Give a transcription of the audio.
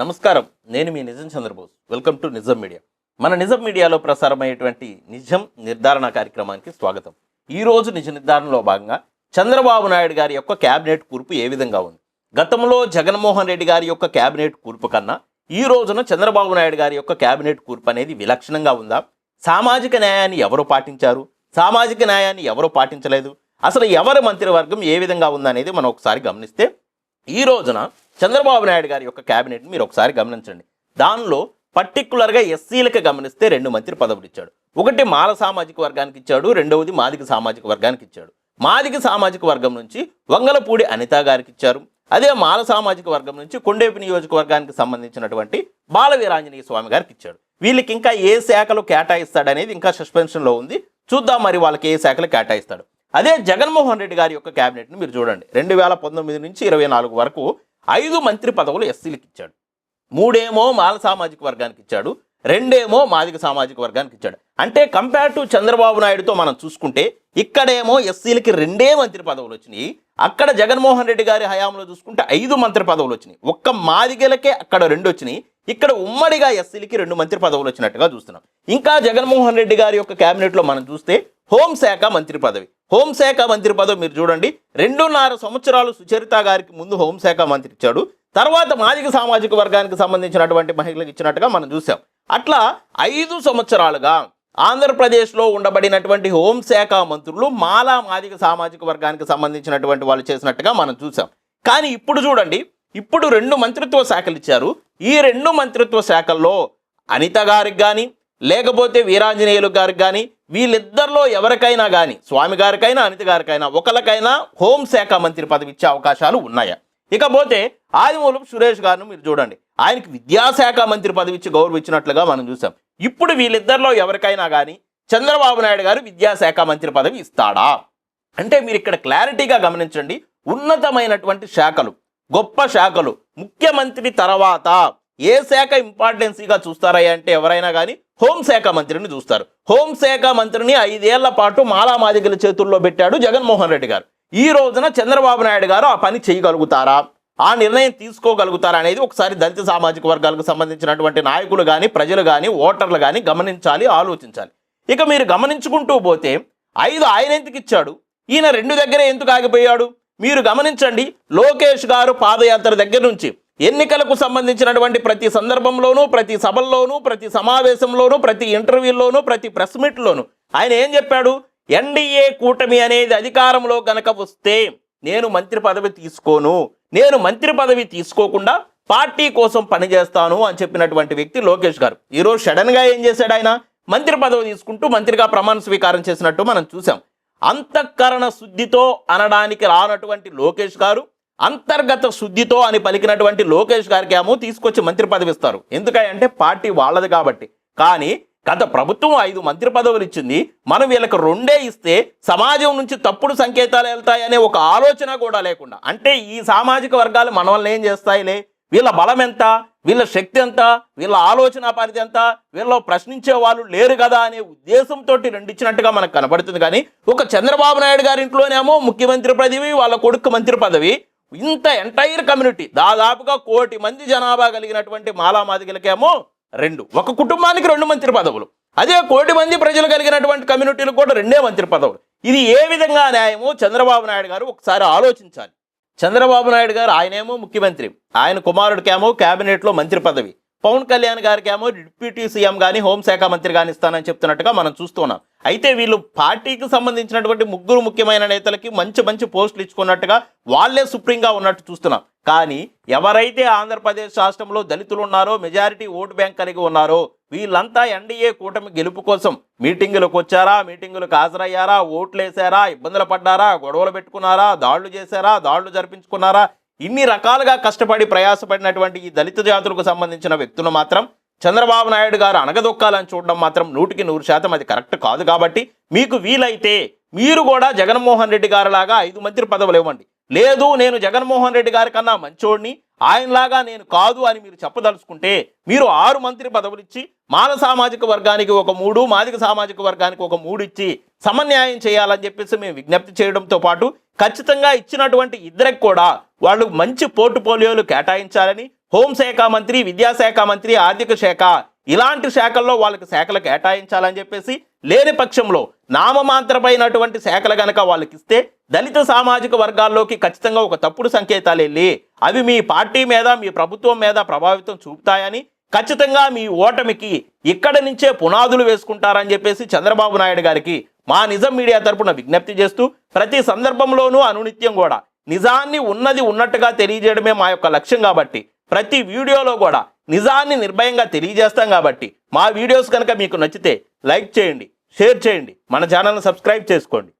నమస్కారం. నేను మీ Nijam Chandrabose. Welcome to Nijam media. మన నిజం మీడియాలో ప్రసారమయ్యేటువంటి నిజం నిర్ధారణ కార్యక్రమానికి స్వాగతం. ఈ రోజు నిజ నిర్ధారణలో భాగంగా చంద్రబాబు నాయుడు గారి యొక్క కేబినెట్ కూర్పు ఏ విధంగా ఉంది? గతంలో జగన్మోహన్ రెడ్డి గారి యొక్క కేబినెట్ కూర్పు కన్నా ఈ రోజున చంద్రబాబు నాయుడు గారి యొక్క కేబినెట్ కూర్పు అనేది విలక్షణంగా ఉందా? సామాజిక న్యాయాన్ని ఎవరు పాటించారు? సామాజిక న్యాయాన్ని ఎవరు పాటించలేదు? అసలు ఎవరి మంత్రివర్గం ఏ విధంగా ఉందనేది మనం ఒకసారి గమనిస్తే ఈ రోజున చంద్రబాబు నాయుడు గారి యొక్క క్యాబినెట్ మీరు ఒకసారి గమనించండి. దానిలో పర్టికులర్గా ఎస్సీలకు గమనిస్తే రెండు మంత్రి పదవులు ఇచ్చాడు. ఒకటి మాల సామాజిక వర్గానికి ఇచ్చాడు రెండవది మాదిక సామాజిక వర్గానికి ఇచ్చాడు. మాదిక సామాజిక వర్గం నుంచి వంగలపూడి అనిత గారికి ఇచ్చారు. అదే మాల సామాజిక వర్గం నుంచి కొండేపు నియోజకవర్గానికి సంబంధించినటువంటి బాల వీరాంజనేయ స్వామి గారికి ఇచ్చాడు. వీళ్ళకి ఇంకా ఏ శాఖలు కేటాయిస్తాడనేది ఇంకా సస్పెన్షన్లో ఉంది. చూద్దాం మరి వాళ్ళకి ఏ శాఖలు కేటాయిస్తాడు. అదే జగన్మోహన్ రెడ్డి గారి యొక్క క్యాబినెట్ని మీరు చూడండి. రెండు వేల పంతొమ్మిది నుంచి ఇరవై నాలుగు వరకు ఐదు మంత్రి పదవులు ఎస్సీలకు ఇచ్చాడు. మూడేమో మాల సామాజిక వర్గానికి ఇచ్చాడు. రెండేమో మాదిక సామాజిక వర్గానికి ఇచ్చాడు. అంటే కంపేర్ టు చంద్రబాబు నాయుడుతో మనం చూసుకుంటే ఇక్కడేమో ఎస్సీలకి రెండే మంత్రి పదవులు వచ్చినాయి. అక్కడ జగన్మోహన్ రెడ్డి గారి హయాంలో చూసుకుంటే ఐదు మంత్రి పదవులు వచ్చినాయి. ఒక్క మాదిగలకే అక్కడ రెండు వచ్చినాయి. ఇక్కడ ఉమ్మడిగా ఎస్సీలకి రెండు మంత్రి పదవులు వచ్చినట్టుగా చూస్తున్నాం. ఇంకా జగన్మోహన్ రెడ్డి గారి యొక్క క్యాబినెట్లో మనం చూస్తే హోంశాఖ మంత్రి పదవి. హోంశాఖ మంత్రి పదవి మీరు చూడండి. రెండున్నర సంవత్సరాలు సుచరిత గారికి ముందు హోంశాఖ మంత్రి ఇచ్చాడు. తర్వాత మాదిక సామాజిక వర్గానికి సంబంధించినటువంటి మహిళలకు ఇచ్చినట్టుగా మనం చూసాం. అట్లా ఐదు సంవత్సరాలుగా ఆంధ్రప్రదేశ్లో ఉండబడినటువంటి హోంశాఖ మంత్రులు మాలా మాదిక సామాజిక వర్గానికి సంబంధించినటువంటి వాళ్ళు చేసినట్టుగా మనం చూసాం. కానీ ఇప్పుడు చూడండి ఇప్పుడు రెండు మంత్రిత్వ శాఖలు ఇచ్చారు. ఈ రెండు మంత్రిత్వ శాఖల్లో అనిత గారికి కానీ లేకపోతే వీరాంజనేయులు గారికి కానీ వీళ్ళిద్దరిలో ఎవరికైనా కానీ స్వామి గారికైనా అనిత గారికైనా ఒకరికైనా హోంశాఖ మంత్రి పదవి ఇచ్చే అవకాశాలు ఉన్నాయా? ఇకపోతే ఆదిమూలపు సురేష్ గారిని మీరు చూడండి. ఆయనకి విద్యాశాఖ మంత్రి పదవి ఇచ్చి గౌరవించినట్లుగా మనం చూసాం. ఇప్పుడు వీళ్ళిద్దరిలో ఎవరికైనా కానీ చంద్రబాబు నాయుడు గారు విద్యాశాఖ మంత్రి పదవి ఇస్తాడా? అంటే మీరు ఇక్కడ క్లారిటీగా గమనించండి. ఉన్నతమైనటువంటి శాఖలు గొప్ప శాఖలు ముఖ్యమంత్రి తర్వాత ఏ శాఖ ఇంపార్టెన్సీగా చూస్తారా అంటే ఎవరైనా కానీ హోంశాఖ మంత్రిని చూస్తారు. హోంశాఖ మంత్రిని ఐదేళ్ళ పాటు మాలామాదిగల చేతుల్లో పెట్టాడు జగన్మోహన్ రెడ్డి గారు. ఈ రోజున చంద్రబాబు నాయుడు గారు ఆ పని చేయగలుగుతారా? ఆ నిర్ణయం తీసుకోగలుగుతారా అనేది ఒకసారి దళిత సామాజిక వర్గాలకు సంబంధించినటువంటి నాయకులు కానీ ప్రజలు కానీ ఓటర్లు కానీ గమనించాలి ఆలోచించాలి. ఇక మీరు గమనించుకుంటూ పోతే ఐదు ఆయన ఎందుకు ఇచ్చాడు? ఈయన రెండు దగ్గరే ఎందుకు ఆగిపోయాడు? మీరు గమనించండి లోకేష్ గారు పాదయాత్ర దగ్గర నుంచి ఎన్నికలకు సంబంధించినటువంటి ప్రతి సందర్భంలోనూ ప్రతి సభల్లోనూ ప్రతి సమావేశంలోనూ ప్రతి ఇంటర్వ్యూలోనూ ప్రతి ప్రెస్ మీట్లోనూ ఆయన ఏం చెప్పాడు? ఎన్డీఏ కూటమి అనేది అధికారంలో గనక వస్తే నేను మంత్రి పదవి తీసుకోను. నేను మంత్రి పదవి తీసుకోకుండా పార్టీ కోసం పనిచేస్తాను అని చెప్పినటువంటి వ్యక్తి లోకేష్ గారు. ఈరోజు సడన్గా ఏం చేశాడు ఆయన? మంత్రి పదవి తీసుకుంటూ మంత్రిగా ప్రమాణ స్వీకారం చేసినట్టు మనం చూసాం అంతఃకరణ శుద్ధితో అనడానికి రానటువంటి లోకేష్ గారు అంతర్గత శుద్ధితో అని పలికినటువంటి లోకేష్ గారికి ఏమో తీసుకొచ్చి మంత్రి పదవి ఇస్తారు. ఎందుకంటే పార్టీ వాళ్ళది కాబట్టి. కానీ గత ప్రభుత్వం ఐదు మంత్రి పదవులు ఇచ్చింది. మనం వీళ్ళకి రెండే ఇస్తే సమాజం నుంచి తప్పుడు సంకేతాలు వెళ్తాయనే ఒక ఆలోచన కూడా లేకుండా. అంటే ఈ సామాజిక వర్గాలు మన ఏం చేస్తాయిలే? వీళ్ళ బలం ఎంత? వీళ్ళ శక్తి ఎంత? వీళ్ళ ఆలోచన పరిధి ఎంత? వీళ్ళలో ప్రశ్నించే వాళ్ళు లేరు కదా అనే ఉద్దేశంతో రెండు ఇచ్చినట్టుగా మనకు కనబడుతుంది. కానీ ఒక చంద్రబాబు నాయుడు గారి ఇంట్లోనేమో ముఖ్యమంత్రి పదవి వాళ్ళ కొడుకు మంత్రి పదవి ఇంత ఎంటైర్ కమ్యూనిటీ దాదాపుగా కోటి మంది జనాభా కలిగినటువంటి మాలామాదిగలకేమో రెండు. ఒక కుటుంబానికి రెండు మంత్రి పదవులు. అదే కోటి మంది ప్రజలు కలిగినటువంటి కమ్యూనిటీలకు కూడా రెండే మంత్రి పదవులు. ఇది ఏ విధంగా న్యాయమో చంద్రబాబు నాయుడు గారు ఒకసారి ఆలోచించాలి. చంద్రబాబు నాయుడు గారు ఆయనేమో ముఖ్యమంత్రి. ఆయన కుమారుడికేమో క్యాబినెట్లో మంత్రి పదవి. పవన్ కళ్యాణ్ గారికేమో డిప్యూటీ సీఎం కానీ హోంశాఖ మంత్రి కానీ ఇస్తానని చెప్తున్నట్టుగా మనం చూస్తున్నాం. అయితే వీళ్ళు పార్టీకి సంబంధించినటువంటి ముగ్గురు ముఖ్యమైన నేతలకి మంచి మంచి పోస్టులు ఇచ్చుకున్నట్టుగా వాళ్ళే సుప్రీంగా ఉన్నట్టు చూస్తున్నాం. కానీ ఎవరైతే ఆంధ్రప్రదేశ్ రాష్ట్రంలో దళితులు ఉన్నారో మెజారిటీ ఓటు బ్యాంక్ కలిగి ఉన్నారో వీళ్ళంతా ఎన్డీఏ కూటమి గెలుపు కోసం మీటింగులకు వచ్చారా మీటింగులకు హాజరయ్యారా ఓట్లు వేసారా ఇబ్బందులు పడ్డారా గొడవలు పెట్టుకున్నారా దాడులు చేశారా దాడులు జరిపించుకున్నారా ఇన్ని రకాలుగా కష్టపడి ప్రయాసపడినటువంటి ఈ దళిత జాతులకు సంబంధించిన వ్యక్తులు మాత్రం చంద్రబాబు నాయుడు గారు అనగదొక్కాలని చూడడం మాత్రం నూటికి నూరు శాతం అది కరెక్ట్ కాదు కాబట్టి మీకు వీలైతే మీరు కూడా జగన్మోహన్ రెడ్డి గారిలాగా ఐదు మంత్రి పదవులు ఇవ్వండి. లేదు నేను జగన్మోహన్ రెడ్డి గారి కన్నా మంచోడిని ఆయనలాగా నేను కాదు అని మీరు చెప్పదలుచుకుంటే మీరు ఆరు మంత్రి పదవులు ఇచ్చి మాన సామాజిక వర్గానికి ఒక మూడు మాదిక సామాజిక వర్గానికి ఒక మూడు ఇచ్చి సమన్యాయం చేయాలని చెప్పేసి మేము విజ్ఞప్తి చేయడంతో పాటు ఖచ్చితంగా ఇచ్చినటువంటి ఇద్దరికి కూడా వాళ్ళు మంచి పోర్టుపోలియోలు కేటాయించాలని హోంశాఖ మంత్రి విద్యాశాఖ మంత్రి ఆర్థిక శాఖ ఇలాంటి శాఖల్లో వాళ్ళకి శాఖలు కేటాయించాలని చెప్పేసి లేని పక్షంలో నామమాత్రమైనటువంటి శాఖలు గనక వాళ్ళకి ఇస్తే దళిత సామాజిక వర్గాల్లోకి ఖచ్చితంగా ఒక తప్పుడు సంకేతాలు వెళ్ళి అవి మీ పార్టీ మీద మీ ప్రభుత్వం మీద ప్రభావితం చూపుతాయని ఖచ్చితంగా మీ ఓటమికి ఇక్కడ నుంచే పునాదులు వేసుకుంటారని చెప్పేసి చంద్రబాబు నాయుడు గారికి మా నిజం మీడియా తరపున విజ్ఞప్తి చేస్తూ ప్రతి సందర్భంలోనూ అనునిత్యం కూడా. నిజాన్ని ఉన్నది ఉన్నట్టుగా తెలియజేయడమే మా యొక్క లక్ష్యం కాబట్టి ప్రతి వీడియోలో కూడా నిజాన్ని నిర్భయంగా తెలియజేస్తాం కాబట్టి మా వీడియోస్ కనుక మీకు నచ్చితే లైక్ చేయండి షేర్ చేయండి మన ఛానల్ని సబ్స్క్రైబ్ చేసుకోండి.